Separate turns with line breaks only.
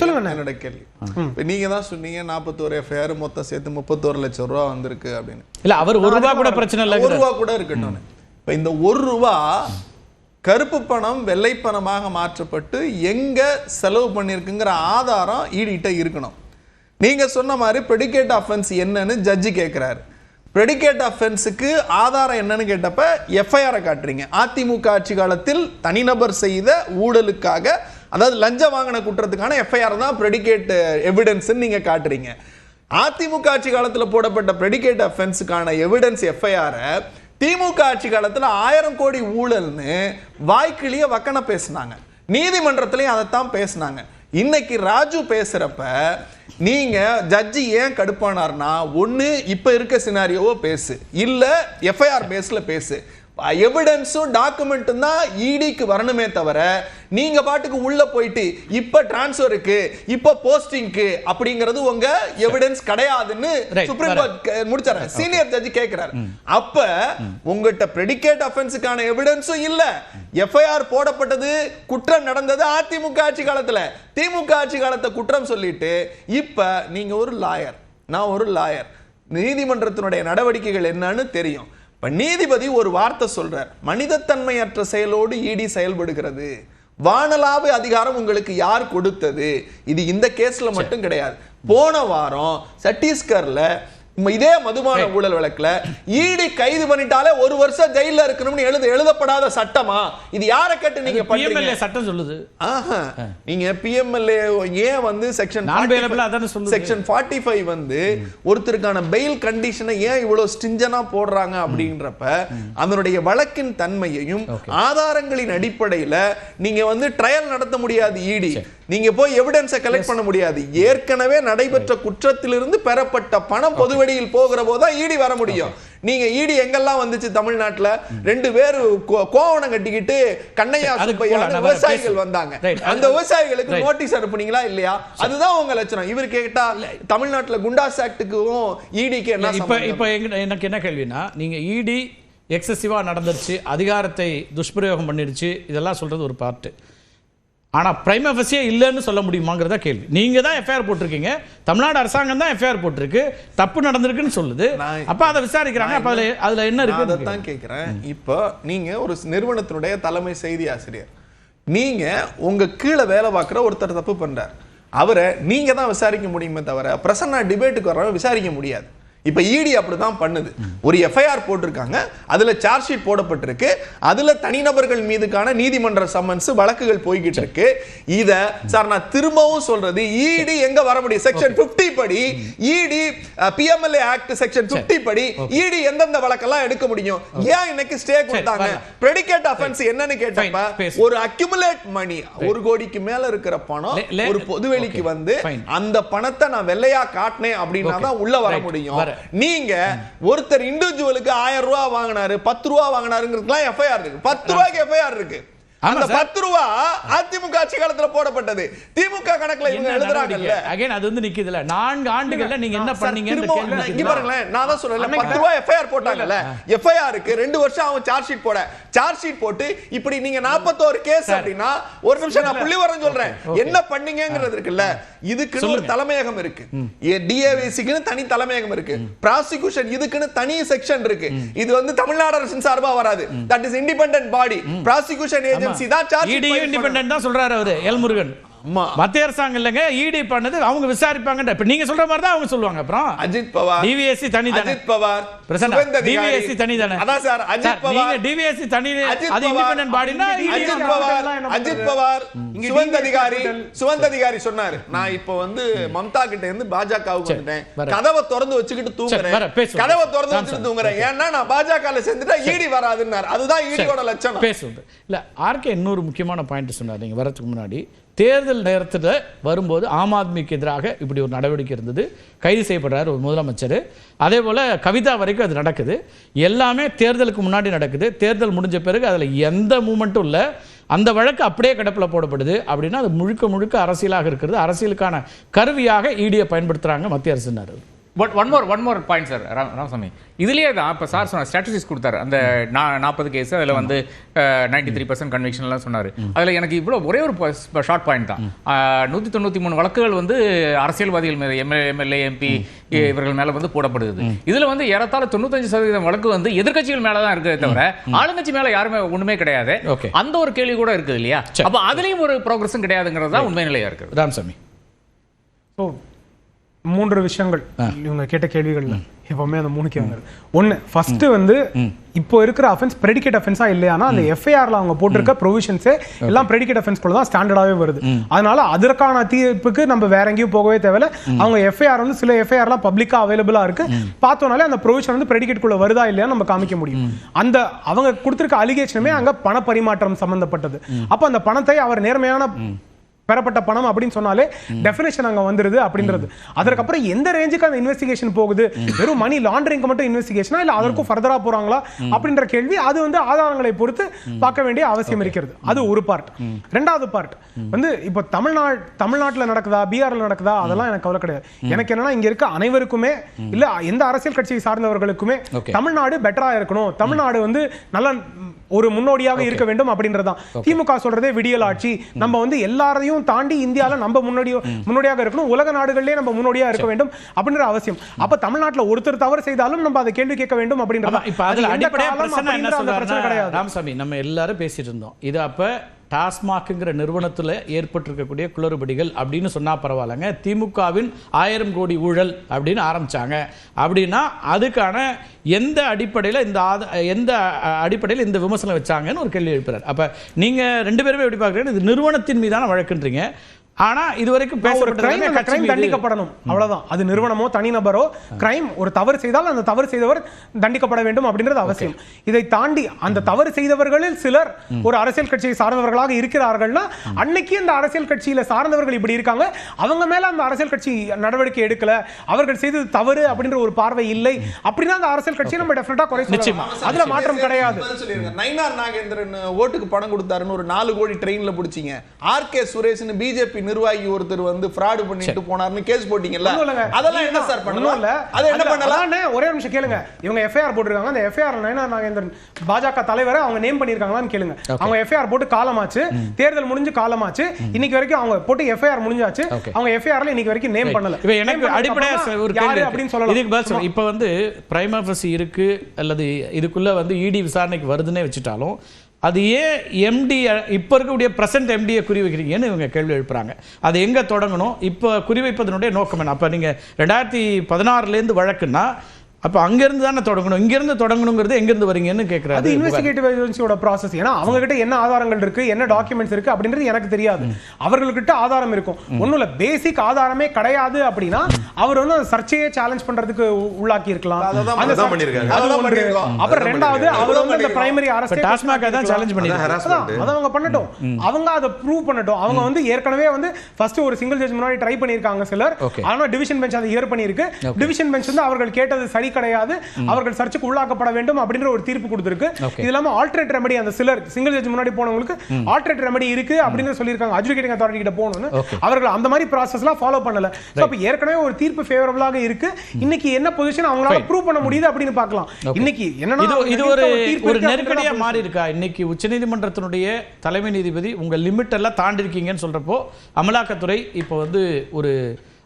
சொல்லுங்க
என்னோட கேள்வி. நீங்க தான் சொன்னீங்க நாற்பத்தோரு எஃப்ஐஆர் மொத்தம் சேர்த்து முப்பத்தோரு லட்சம் ரூபா வந்திருக்கு அப்படின்னு.
இல்ல அவர் ஒரு ரூபா கூட பிரச்சனை இல்லை
ஒரு ரூபா கூட இருக்கட்டும் இப்ப இந்த ஒரு ரூபா கருப்பு பணம் வெள்ளை பணமாக மாற்றப்பட்டு எங்க செலவு பண்ணிருக்குங்கிற ஆதாரம் ஈடிட்ட இருக்கணும். நீங்க சொன்ன மாதிரி ப்ரெடிகேட் அஃபென்ஸ் என்னன்னு ஜட்ஜி கேட்கிறாரு ப்ரெடிகேட் அஃபென்ஸுக்கு ஆதாரம் என்னன்னு கேட்டப்ப எஃப்ஐஆரை காட்டுறீங்க. அதிமுக ஆட்சி காலத்தில் தனிநபர் செய்த ஊழலுக்காக அதாவது லஞ்சம் வாங்கின குற்றத்துக்கான எஃப்ஐஆர் தான் ப்ரெடிகேட் எவிடன்ஸ்ன்னு நீங்கள் காட்டுறீங்க. அதிமுக ஆட்சி காலத்தில் போடப்பட்ட ப்ரெடிகேட் அஃபென்ஸுக்கான எவிடன்ஸ் எஃப்ஐஆரை திமுக ஆட்சி காலத்தில் ஆயிரம் கோடி ஊழல்னு வாய்க்கிளிய வக்கன பேசுனாங்க. நீதிமன்றத்திலையும் அதைத்தான் பேசினாங்க. இன்னைக்கு ராஜு பேசுறப்ப நீங்க ஜட்ஜி ஏன் கடுப்பானார்னா ஒன்று இப்ப இருக்க சினாரியோவோ பேசு. இல்ல எஃப்ஐஆர் பேஸ்ல பேசு. எவிடன்ஸும் டாக்குமெண்ட்டும் தான் இடிக்கு வரணுமே தவிர நீங்க பாட்டுக்கு உள்ள போயிட்டு இப்ப டிரான்ஸ்ஃபருக்கு இப்ப போஸ்டிங்க்கு அப்படிங்கிறது உங்க எவிடன்ஸ் கிடையாதுன்னு சுப்ரீம். கோர்ட் முடிச்சாரு. சீனியர் ஜட்ஜி கேக்குறாரு. அப்ப உங்ககிட்ட பிரெடிகேட் அஃபென்ஸுக்கான எவிடன்ஸும் இல்ல. எஃப்ஐஆர் போடப்பட்டது குற்றம் நடந்தது அதிமுக ஆட்சி காலத்துல. திமுக ஆட்சி காலத்தை குற்றம் சொல்லிட்டு இப்ப நீங்க ஒரு லாயர் நான் ஒரு லாயர் நீதிமன்றத்தினுடைய நடவடிக்கைகள் என்னன்னு தெரியும். இப்ப நீதிபதி ஒரு வார்த்தை சொல்றார். மனிதத்தன்மையற்ற செயலோடு ஈடி செயல்படுகிறது. வானலாவு அதிகாரம் உங்களுக்கு யார் கொடுத்தது? இது இந்த கேஸ்ல மட்டும் கிடையாது. போன வாரம் சத்தீஸ்கர்ல ம- இதே மதுபான ஊழல் வழக்குல ஈடி கைது பண்ணிட்டாலே ஒரு வருஷம் ஜெயில்ல இருக்கணும்னு எழுத எழுதப்படாத சட்டமா? இது யாரை கேட்டு நீங்க
பிஎம்எல்ஏ சட்டம் சொல்லுது.
நீங்க பிஎம்எல்ஏ ஏன் வந்து செக்ஷன். செக்ஷன் 45 வந்து ஒருத்தருக்கான பெயில் கண்டிஷனை ஏன் இவ்வளவு ஸ்டிஞ்சனா போடுறாங்க அப்படின்றப்ப அதனுடைய வழக்கின் தன்மையையும் ஆதாரங்களின் அடிப்படையில நீங்க வந்து ட்ரையல் நடத்த முடியாது இடி நீங்க போய் எவிடன்ஸை கலெக்ட் பண்ண முடியாது. ஏற்கனவே நடைபெற்ற குற்றத்திலிருந்து பெறப்பட்ட பணம் பொதுவெளியில் போகிற போதுதான் இடி வர முடியும். நீங்க இடி எங்கெல்லாம் வந்துச்சு தமிழ்நாட்டுல? ரெண்டு பேர் கோவணம் கட்டிக்கிட்டு கண்ணையா விவசாயிகள். வந்தாங்க. அந்த விவசாயிகளுக்கு. நோட்டீஸ் அனுப்புனீங்களா இல்லையா? அதுதான் உங்க லட்சணம். இவர் கேட்டா தமிழ்நாட்டுல குண்டாஸ் ஆக்டுக்கும் இடிக்கு என்ன
இப்ப? இப்ப எனக்கு என்ன கேள்வினா நீங்க இடி எக்ஸசிவா நடந்துருச்சு அதிகாரத்தை துஷ்பிரயோகம் பண்ணிருச்சு இதெல்லாம் சொல்றது ஒரு பார்ட் ஆனா பிரைம் அஃபஸியே இல்லைன்னு சொல்ல முடியுமாங்கிறதா கேள்வி. நீங்க தான் எஃப்ஐஆர் போட்டிருக்கீங்க. தமிழ்நாடு அரசாங்கம் தான் எஃப்ஐஆர் போட்டிருக்கு. தப்பு நடந்திருக்குன்னு சொல்லுது. அப்ப அதை விசாரிக்கிறாங்க. அப்ப அதுல அதுல என்ன இருக்கு
அதைத்தான் கேட்கிறேன். இப்போ நீங்க ஒரு நிறுவனத்தினுடைய தலைமை செய்தி ஆசிரியர். நீங்க உங்க கீழே வேலை பார்க்குற ஒருத்தர் தப்பு பண்றார். அவரை நீங்க தான் விசாரிக்க முடியுமே தவிர பிரசன்னா டிபேட்டுக்கு வரவங்க விசாரிக்க முடியாது. இப்ப இடி அப்படிதான் பண்ணுது. ஒரு எஃப்ஐஆர் போட்டிருக்காங்க. அதுல சார்ஜ் ஷீட் போடப்பட்டிருக்கு. அதுல தனிநபர்கள் மீதுக்கான நீதிமன்ற சம்மன்ஸ் வழக்குகள் போய்கிட்டு இருக்கு. இத சார் நான் திரும்பவும் சொல்றது இடி எங்க வர முடியும்? செக்ஷன் 50 படி இடி பிஎம்எல்ஏ ஆக்ட் செக்ஷன் 50 படி இடி எந்தெந்த வழக்கெல்லாம் எடுக்க முடியும்? ஏன் இன்னைக்கு ஸ்டே கொடுத்தாங்க. பிரெடிகேட் அஃபென்ஸ் என்னன்னு கேட்டப்ப. ஒரு அக்யூமுலேட் மணி ஒரு கோடிக்கு மேல இருக்கிற பணம் ஒரு பொதுவெளிக்கு வந்து. அந்த பணத்தை நான் வெள்ளையா காட்டினேன் அப்படின்னா தான் உள்ள வர முடியும். நீங்க ஒருத்தர் இண்டிவிஜுவலுக்கு ஆயிரம் ரூபாய் வாங்கினாரு பத்து ரூபா வாங்கினாருங்கிறதுலாம் எஃப்ஐஆர் இருக்கு. பத்து ரூபாய்க்கு எஃப்ஐஆர் இருக்கு. அந்த. பத்து ரூபா அதிமுக ஆட்சி காலத்துல போடப்பட்டது. திமுக கணக்குல இவங்க எழுதுறாங்கல்ல.
அகைன் அது வந்து நிக்குதுல நான்கு ஆண்டுகள்ல நீங்க என்ன
நான் இங்க? பாருங்களேன் நான் தான் சொல்றேன் பத்து ரூபாய் எஃப்ஐஆர் போட்டாங்கல்ல. எஃப்ஐஆருக்கு ரெண்டு வருஷம் அவன் சார்ஜ் ஷீட் போட. சார்ஜ் ஷீட் போட்டு இப்படி நீங்க நாற்பத்தோரு கேஸ் அப்படின்னா ஒரு நிமிஷம் நான் புள்ளி வரேன் சொல்றேன். என்ன பண்ணீங்கங்கிறது இருக்குல்ல இதுக்குன்னு ஒரு. தலைமையகம் இருக்கு. டிஏவிசிக்குன்னு தனி தலைமையகம் இருக்கு. ப்ராசிக்யூஷன் இதுக்குன்னு தனி செக்ஷன் இருக்கு. இது வந்து தமிழ்நாடு அரசின் சார்பா வராது. That is independent body prosecution agency தான் சார்ஜ்
இடி இண்டிபெண்டன்ட் தான் சொல்றாரு அவரு எல் முருகன்
ஆமா.
மத்திய அரசாங்கம் இல்லைங்க இடி பண்ணது அவங்க விசாரிப்பாங்க இப்ப நீங்க சொல்ற மாதிரி தான் அவங்க சொல்லுவாங்க. அப்புறம்
அஜித் பவார்.
டிவிஎஸ்சி தனி
அஜித் பவார்.
டிவிஎஸ்சி தனி தானே
அதான் சார் அஜித்
நீங்க
பவார்.
டிவிஎஸ்சி தனி
அஜித்
அது இண்டிபெண்டன்ட் பாடினா
அஜித் பவார். அஜித் பவார். சுவந்த அதிகாரி சுவந்த அதிகாரி சொன்னாரு. நான் இப்ப வந்து மம்தா கிட்ட இருந்து பாஜகவுக்கு வந்துட்டேன். கதவை திறந்து வச்சுக்கிட்டு தூங்குறேன். கதவை திறந்து வச்சுட்டு. தூங்குறேன். ஏன்னா நான் பாஜக சேர்ந்துட்டா ஈடி வராதுன்னாரு. அதுதான் ஈடியோட லட்சணம்.
பேசுவோம் இல்ல ஆர்கே இன்னொரு முக்கியமான பாயிண்ட் சொன்னார். நீங்க வரதுக்கு முன்னாடி தேர்தல் நேரத்தில் வரும்போது ஆம் ஆத்மிக்கு எதிராக இப்படி ஒரு நடவடிக்கை இருந்தது. கைது செய்யப்படுறாரு ஒரு முதலமைச்சர். அதே போல் கவிதா வரைக்கும் அது நடக்குது. எல்லாமே தேர்தலுக்கு முன்னாடி நடக்குது. தேர்தல் முடிஞ்ச பிறகு அதில் எந்த மூமெண்ட்டும் இல்லை. அந்த வழக்கு அப்படியே கிடப்பில் போடப்படுது. அப்படின்னா அது முழுக்க முழுக்க அரசியலாக இருக்கிறது. அரசியலுக்கான கருவியாக இடியை பயன்படுத்துகிறாங்க மத்திய அரசினர்.
But one more one more point sir Ramasamy இதுலயே தான் இப்போ சார் சொன்ன ஸ்டாட்டிஸ்டிக்ஸ் கொடுத்தாரு. அந்த நா- நாற்பது கேஸ் அதில் வந்து நைன்டி த்ரீ பர்சன்ட் கன்விக்ஷன்லாம் சொன்னார். அதில் எனக்கு இவ்வளோ ஒரே ஒரு ஷார்ட் பாயிண்ட் தான். நூற்றி தொண்ணூற்றி மூணு வழக்குகள் வந்து அரசியல்வாதிகள் மேலே எம்எல்ஏ எம்எல்ஏ எம்பி இவர்கள் மேலே வந்து போடப்படுது. இதில் வந்து ஏறத்தாழ தொண்ணூத்தஞ்சு சதவீதம் வழக்கு வந்து எதிர்க்கட்சிகள் மேலே தான் இருக்குதே தவிர ஆளுங்கட்சி மேலே யாருமே ஒன்றுமே கிடையாது. அந்த ஒரு கேள்வி கூட இருக்குது இல்லையா? அப்போ அதுலேயும் ஒரு ப்ரோக்ரஸும் கிடையாதுங்கிறது தான் உண்மை நிலையா இருக்குது.
ராமசாமி.
ஸோ மூன்று விஷயங்கள். இவங்க கேட்ட கேள்விகள்ல. எப்பவுமே அந்த மூணு கேள்வி ஒன்னு ஃபர்ஸ்ட் வந்து இப்போ இருக்கிற அஃபென்ஸ் பிரெடிகேட் அஃபென்ஸா இல்லையானா அந்த எஃப்ஐஆர்ல அவங்க போட்டிருக்க ப்ரொவிஷன்ஸே எல்லாம் பிரெடிகேட் அஃபென்ஸ் கூட தான் ஸ்டாண்டர்டாவே வருது. அதனால அதற்கான தீர்ப்புக்கு நம்ம வேற எங்கேயும் போகவே தேவையில்ல. அவங்க எஃப்ஐஆர் வந்து சில எஃப்ஐஆர்லாம் பப்ளிக்கா அவைலபிளா இருக்கு. பார்த்தோம்னாலே அந்த ப்ரொவிஷன் வந்து பிரெடிகேட் குள்ள வருதா இல்லையா நம்ம காமிக்க முடியும். அந்த அவங்க கொடுத்திருக்க அலிகேஷனுமே அங்க பண பரிமாற்றம் சம்பந்தப்பட்டது அப்ப அந்த பணத்தை அவர் நேர்மையான பெறப்பட்ட பணம் அப்படின்னு சொன்னாலே டெஃபினேஷன் அங்க வந்துருது அப்படின்றது. அதற்கப்புறம் எந்த ரேஞ்சுக்கு அந்த இன்வெஸ்டிகேஷன் போகுது? வெறும் மணி லாண்டரிங்க்கு மட்டும் இன்வெஸ்டிகேஷனா இல்ல அதற்கும் ஃபர்தரா போறாங்களா? அப்படின்ற கேள்வி அது வந்து ஆதாரங்களை பொறுத்து பார்க்க வேண்டிய அவசியம் இருக்கிறது. அது ஒரு பார்ட் ரெண்டாவது பார்ட் வந்து இப்போ தமிழ்நாடு தமிழ்நாட்டுல நடக்குதா? பீகார்ல நடக்குதா? அதெல்லாம் எனக்கு கவலை கிடையாது. எனக்கு என்னன்னா இங்க இருக்க அனைவருக்குமே இல்ல எந்த அரசியல் கட்சியை சார்ந்தவர்களுக்குமே. தமிழ்நாடு பெட்டரா இருக்கணும். தமிழ்நாடு வந்து நல்ல ஒரு முன்னோடியாக இருக்க வேண்டும் அப்படின்றதுதான். திமுக சொல்றதே விடியல் ஆட்சி. நம்ம வந்து எல்லாரையும் தாண்டி இந்தியால நம்ம முன்னோடி முன்னோடியாக இருக்கணும். உலக நாடுகளிலே நம்ம முன்னோடியா இருக்க வேண்டும் அப்படின்ற அவசியம். அப்ப தமிழ்நாட்டுல ஒருத்தர் தவறு செய்தாலும் நம்ம அதை கேள்வி கேட்க வேண்டும் அப்படின்றது
இப்ப அதுல
அது எந்த
அடிப்படையா
காலம்
பிரச்சனை என்ன
அப்படின்ற அந்த பிரச்சனை
சொல்றாருன்னா,
கிடையாது.
ராமசாமி நம்ம எல்லாரும் பேசிட்டு இருந்தோம். இது அப்ப டாஸ்மாக்ங்கிற நிறுவனத்தில் ஏற்பட்டிருக்கக்கூடிய குளறுபடிகள் அப்படின்னு சொன்னால் பரவாயில்லைங்க. திமுகவின் ஆயிரம் கோடி ஊழல் அப்படின்னு ஆரம்பித்தாங்க அப்படின்னா அதுக்கான எந்த அடிப்படையில் இந்த ஆத எந்த அடிப்படையில் இந்த விமர்சனம் வச்சாங்கன்னு ஒரு கேள்வி எழுப்புறாரு. அப்போ நீங்கள் ரெண்டு பேருமே எப்படி பார்க்குறீங்க இது நிறுவனத்தின் மீதான வழக்குன்றீங்க. ஆனா இது வரைக்கும்
கிரைம். தண்டிக்கப்படணும். அவ்வளவுதான். அது நிறுவனமோ தனிநபரோ கிரைம் ஒரு தவறு செய்தால் அந்த தவறு செய்தவர் தண்டிக்கப்பட வேண்டும் அப்படின்றது அவசியம். இதை தாண்டி அந்த தவறு செய்தவர்களில் சிலர் ஒரு அரசியல் கட்சியை சார்ந்தவர்களாக இருக்கிறார்கள்னா அன்னைக்கு அந்த அரசியல் கட்சியில சார்ந்தவர்கள் இப்படி இருக்காங்க. அவங்க மேல அந்த அரசியல் கட்சி நடவடிக்கை எடுக்கல. அவர்கள் செய்தது தவறு அப்படின்ற ஒரு பார்வை இல்லை. அப்படின்னா அந்த அரசியல் கட்சியை நம்ம டெஃபினட்டா குறை அதுல மாற்றம் கிடையாது.
நயினார் நாகேந்திரன் ஓட்டுக்கு பணம் கொடுத்தாருன்னு ஒரு நாலு கோடி ட்ரெயின்ல புடிச்சீங்க. ஆர் கே சுரேஷ்னு பிஜேபி நிர்வாகி ஒருத்தர் வந்து ஃப்ராடு பண்ணிட்டு போனாருன்னு கேஸ் போட்டீங்கல்ல. அதெல்லாம் என்ன சார் பண்ணலாம்?
இல்ல.
அதை என்ன பண்ணலாம்?
ஒரே நிமிஷம் கேளுங்க. இவங்க எஃப்ஐஆர் போட்டிருக்காங்க. அந்த எஃப்ஐஆர் நயனார் நாகேந்திரன் பாஜக தலைவரை அவங்க நேம் பண்ணிருக்காங்களான்னு கேளுங்க. அவங்க எஃப்ஐஆர் போட்டு காலமாச்சு. தேர்தல் முடிஞ்சு காலமாச்சு. இன்னைக்கு வரைக்கும் அவங்க போட்டு எஃப்ஐஆர் முடிஞ்சாச்சு. அவங்க எஃப்ஐஆர்ல இன்னைக்கு வரைக்கும் நேம் பண்ணல.
இப்ப எனக்கு அடிப்படையா ஒரு கேள்வி
அப்படின்னு.
இதுக்கு பதில்
சொல்லலாம்
சொல்லுங்க. இப்ப வந்து பிரைம் ஆஃபீஸ் இருக்கு அல்லது இதுக்குள்ள வந்து இடி விசாரணைக்கு வருதுன்னே வச்சுட்டாலும் அது ஏன் எம்டி இப்போ இருக்கக்கூடிய பிரசன்ட் எம்டியை குறி வைக்கிறீங்கன்னு இவங்க கேள்வி எழுப்புறாங்க. அது எங்கே தொடங்கணும்? இப்போ குறிவைப்பதனுடைய நோக்கம் என்ன? அப்போ நீங்கள் ரெண்டாயிரத்தி பதினாறுலேருந்து வழக்குன்னா அப்ப அங்கிருந்து தானே தொடங்கணும்? இங்கிருந்து தொடங்கணுங்கிறது எங்கிருந்து வரீங்கன்னு
அது
கேட்கறாரு
இன்வெஸ்டிகேட்டிவ் ஏஜென்சியோட ப்ராசஸ் ஏன்னா அவங்க கிட்ட என்ன ஆதாரங்கள் இருக்கு என்ன டாக்குமெண்ட்ஸ் இருக்கு அப்படின்றது எனக்கு தெரியாது. அவர்கள்கிட்ட ஆதாரம் இருக்கும். ஒண்ணும் இல்ல பேசிக் ஆதாரமே கிடையாது அப்படின்னா அவர் வந்து அந்த சர்ச்சையே சேலஞ்ச் பண்றதுக்கு உள்ளாக்கி இருக்கலாம்
பண்ணிருக்காங்க.
அது. அப்புறம் ரெண்டாவது
பண்ணிருக்காங்க.
அவர் வந்து அந்த
அதான்
பிரைமரி அரசு
டாஸ்மாக் தான் சேலஞ்ச் பண்ணி
அதான் harassment.
அதான் அவங்க பண்ணட்டும். அவங்க அதை ப்ரூவ் பண்ணட்டும். அவங்க வந்து ஏற்கனவே வந்து ஃபர்ஸ்ட் ஒரு சிங்கிள் ஜட்ஜ் முன்னாடி ட்ரை பண்ணிருக்காங்க சிலர்.
Okay.
ஆனா டிவிஷன் பெஞ்ச் அதை இயர் பண்ணிருக்கு டிவிஷன் பெஞ்ச் வந்து அவர்கள் கேட்டது சரி கிடையாது. அவர்கள் சர்ச்சுக்கு உள்ளாக்கப்பட வேண்டும் அப்படின்ற ஒரு தீர்ப்பு கொடுத்திருக்கு. இது இல்லாம ஆல்டர்னேட் ரெமடி அந்த சிலர் சிங்கிள் ஜட்ஜ் முன்னாடி போனவங்களுக்கு ஆல்டர்னேட் ரெமடி இருக்கு அப்படின்னு சொல்லியிருக்காங்க. அட்ஜுகேட்டிங் அத்தாரிட்டி கிட்ட போகணும்னு. அவர்கள் அந்த மாதிரி ப்ராசஸ்லாம் ஃபாலோ பண்ணல. அப்ப ஏற்கனவே ஒரு தீர்ப்பு ஃபேவரபிளாக இருக்கு. இன்னைக்கு என்ன பொசிஷன் அவங்களால. ப்ரூவ் பண்ண முடியுது அப்படின்னு பார்க்கலாம். இன்னைக்கு என்னன்னா
இது ஒரு ஒரு நெருக்கடியா மாறி இருக்கா இன்னைக்கு உச்சநீதிமன்றத்தினுடைய தலைமை நீதிபதி உங்க லிமிட் எல்லாம் தாண்டி இருக்கீங்கன்னு சொல்றப்போ அமலாக்கத்துறை இப்போ வந்து ஒரு